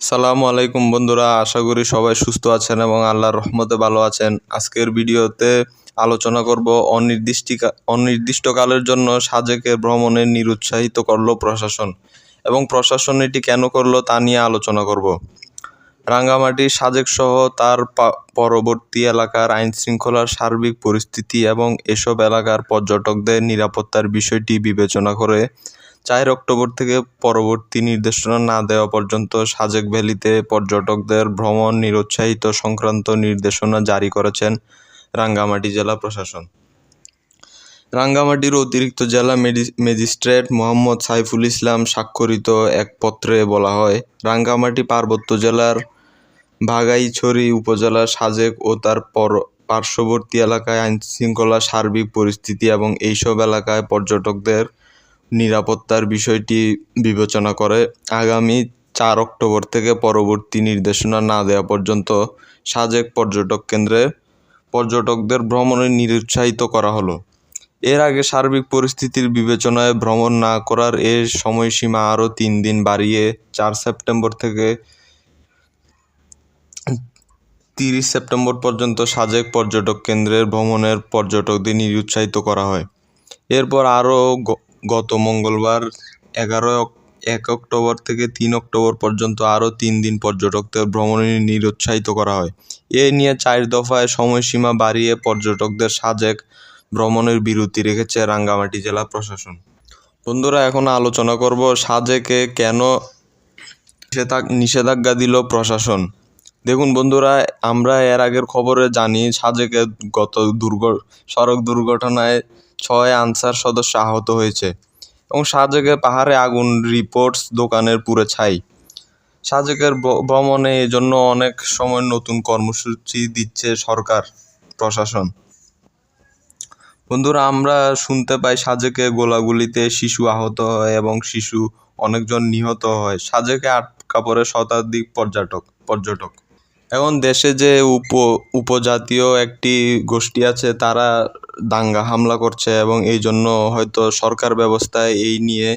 সালামু আলাইকুম বন্ধুরা, আশা করি সবাই সুস্থ আছেন এবং আল্লাহর রহমতে ভালো আছেন। আজকের ভিডিওতে আলোচনা করব অনির্দিষ্টিকা, অনির্দিষ্টকালের জন্য সাজেকে ভ্রমণে নিরুৎসাহিত করল প্রশাসন এবং প্রশাসন এটি কেন করল তা নিয়ে আলোচনা করব। রাঙ্গামাটি সাজেক সহ তার পরবর্তী এলাকার আইন শৃঙ্খলার সার্বিক পরিস্থিতি এবং এসব এলাকার পর্যটকদের নিরাপত্তার বিষয়টি বিবেচনা করে চার অক্টোবর থেকে পরবর্তী নির্দেশনা না দেওয়া পর্যন্ত সাজেক ভ্যালিতে পর্যটকদের ভ্রমণ নিরুৎসাহিত সংক্রান্ত নির্দেশনা জারি করেছেন রাঙ্গামাটি জেলা প্রশাসন। রাঙ্গামাটির অতিরিক্ত জেলা ম্যাজিস্ট্রেট মোহাম্মদ সাইফুল ইসলাম স্বাক্ষরিত এক পত্রে বলা হয়, রাঙ্গামাটি পার্বত্য জেলার ভাগাইছড়ি উপজেলার সাজেক ও তার পর পার্শ্ববর্তী এলাকায় আইনশৃঙ্খলা সার্বিক পরিস্থিতি এবং এইসব এলাকায় পর্যটকদের নিরাপত্তার বিষয়টি বিবেচনা করে আগামী চার অক্টোবর থেকে পরবর্তী নির্দেশনা না দেওয়া পর্যন্ত সাজেক পর্যটক কেন্দ্রে পর্যটকদের ভ্রমণে নিরুৎসাহিত করা হলো। এর আগে সার্বিক পরিস্থিতির বিবেচনায় ভ্রমণ না করার এ সময়সীমা আরও তিন দিন বাড়িয়ে চার সেপ্টেম্বর থেকে তিরিশ সেপ্টেম্বর পর্যন্ত সাজেক পর্যটক কেন্দ্রের ভ্রমণের পর্যটকদের নিরুৎসাহিত করা হয়। এরপর আরও গত মঙ্গলবার এগারো এক অক্টোবর থেকে তিন অক্টোবর পর্যন্ত আরও তিন দিন পর্যটকদের ভ্রমণে নিরুৎসাহিত করা হয়। এ নিয়ে চার দফায় সময়সীমা বাড়িয়ে পর্যটকদের সাজেক ভ্রমণের বিরতি রেখেছে রাঙ্গামাটি জেলা প্রশাসন। বন্ধুরা, এখন আলোচনা করব সাজেকে কেন নিষেধাজ্ঞা দিল প্রশাসন। দেখুন বন্ধুরা, আমরা এর আগের খবরে জানি সাজেকে গত দুর্ঘ সড়ক দুর্ঘটনায় ছয় আনসার সদস্য আহত হয়েছে এবং সাজেকে পাহাড়ে আগুন রিপোর্টস দোকানের পুরে ছাই। সাজেকের ভ্র- ভ্রমণে এজন্য অনেক সময় নতুন কর্মসূচি দিচ্ছে সরকার, প্রশাসন। বন্ধুরা, আমরা শুনতে পাই সাজেকে গোলাগুলিতে শিশু আহত হয় এবং শিশু অনেকজন নিহত হয়। সাজেকে আটকা পড়ে শতাধিক পর্যটক পর্যটক। এখন দেশে যে উপ, উপজাতীয় একটি গোষ্ঠী আছে, তারা দাঙ্গা হামলা করছে এবং এই জন্য হয়তো সরকার ব্যবস্থায় এই নিয়ে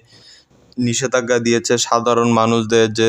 নিষেধাজ্ঞা দিয়েছে সাধারণ মানুষদের যে